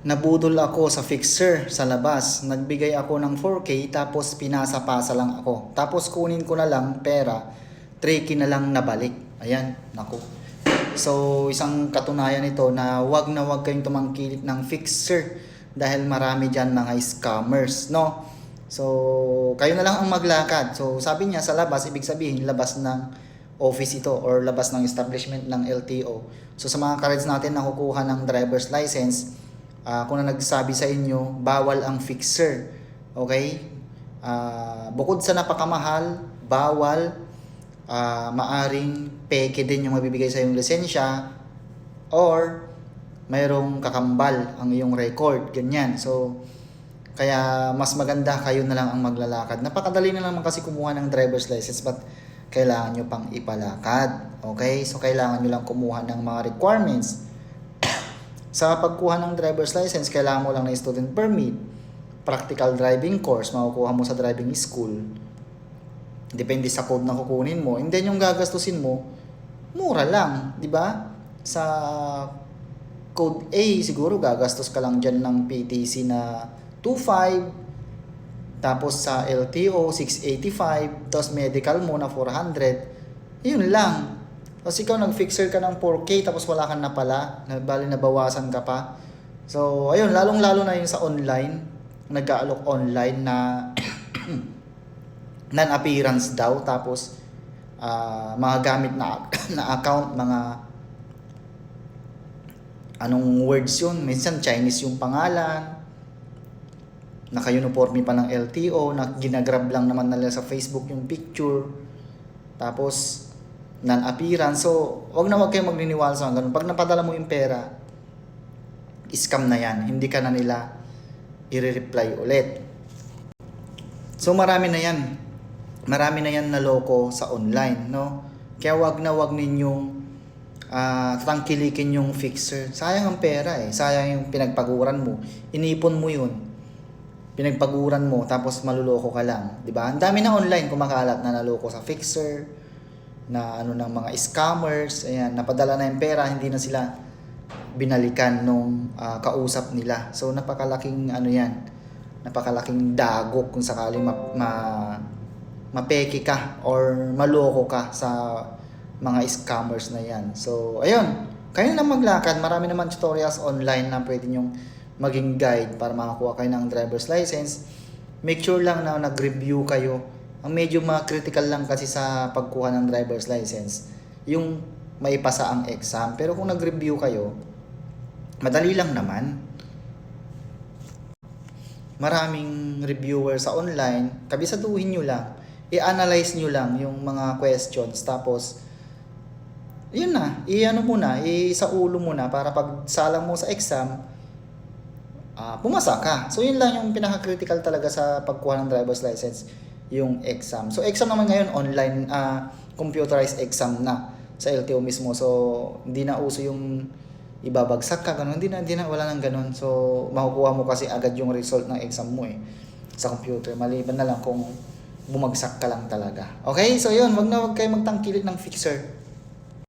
nabudol ako sa fixer sa labas. Nagbigay ako ng 4K tapos pinasa-pasa lang ako. Tapos kunin ko na lang pera, 3K na lang nabalik. Ayan, nako. So, isang katunayan ito na wag na wag kayong tumangkilik ng fixer dahil marami dyan mga scammers, no? So, kayo na lang ang maglakad. So, sabi niya sa labas, ibig sabihin labas ng office ito or labas ng establishment ng LTO. So, sa mga cards natin na kukuha ng driver's license, ah, kung na nagsabi sa inyo, bawal ang fixer. Okay? Ah, bukod sa napakamahal, bawal, ah, maaring peke din yung mabibigay sa yung lisensya or mayroong kakambal ang iyong record, ganyan. So, kaya mas maganda kayo na lang ang maglalakad. Napakadali na naman kasi kumuha ng driver's license but kailangan nyo pang ipalakad. Okay? So, kailangan nyo lang kumuha ng mga requirements. Sa pagkuha ng driver's license, kailangan mo lang ng student permit, practical driving course, makukuha mo sa driving school. Depende sa code na kukunin mo. And then yung gagastusin mo, mura lang, di ba? Sa code A, siguro gagastos ka lang dyan ng PTC na 2.5, tapos sa LTO, 685, tapos medical mo na 400, yun lang. Tapos ikaw nag-fixer ka ng 4K tapos wala kang na pala, bali nabawasan ka pa. So, ayun, lalong-lalo na yung sa online, nag-aalok online na non-appearance daw, tapos ah, mga gamit na, na account, mga anong words yun, minsan Chinese yung pangalan, naka-uniforme pa ng LTO, na ginagrab lang naman nila sa Facebook yung picture. Tapos, non-appearance. So, wag na wag kayo magniniwala sa mga ganun. Pag napadala mo yung pera, scam na yan. Hindi ka na nila i-reply ulit. So, marami na yan. Marami na yan na loko sa online, no? Kaya wag na wag ninyong ah tangkilikin yung fixer. Sayang ang pera eh. Sayang yung pinagpaguran mo. Inipon mo yun pinagpaguran mo tapos maluloko ka lang, ba? Ang dami na online kumakalat na naloko sa fixer, na ano ng mga scammers, ayan, napadala na yung pera, hindi na sila binalikan nung ah, kausap nila. So napakalaking ano 'yan. Napakalaking dagok kung sakaling ma, ma mapeke ka or maloko ka sa mga scammers na 'yan. So ayun, kayo na maglakad, marami naman tutorials online na pwede nyong maging guide para makakuha kayo ng driver's license. Make sure lang na nag-review kayo. Ang medyo mga critical lang kasi sa pagkuha ng driver's license, yung maipasa ang exam. Pero kung nag-review kayo, madali lang naman. Maraming reviewer sa online, kabisaduhin nyo lang. I-analyze nyo lang yung mga questions. Tapos, yun na, i-ano muna, i-sa ulo muna para pag salang mo sa exam, ah pumasa ka. So yun lang yung pinaka-critical talaga sa pagkuha ng driver's license, yung exam. So exam naman ngayon online ah computerized exam na sa LTO mismo. So hindi na uso yung ibabagsak ka ganun. Hindi na, hindi na wala nang ganun. So makukuha mo kasi agad yung result ng exam mo eh sa computer. Maliban na lang kung bumagsak ka lang talaga. Okay? So yun, wag na wag kayo magtangkilik ng fixer.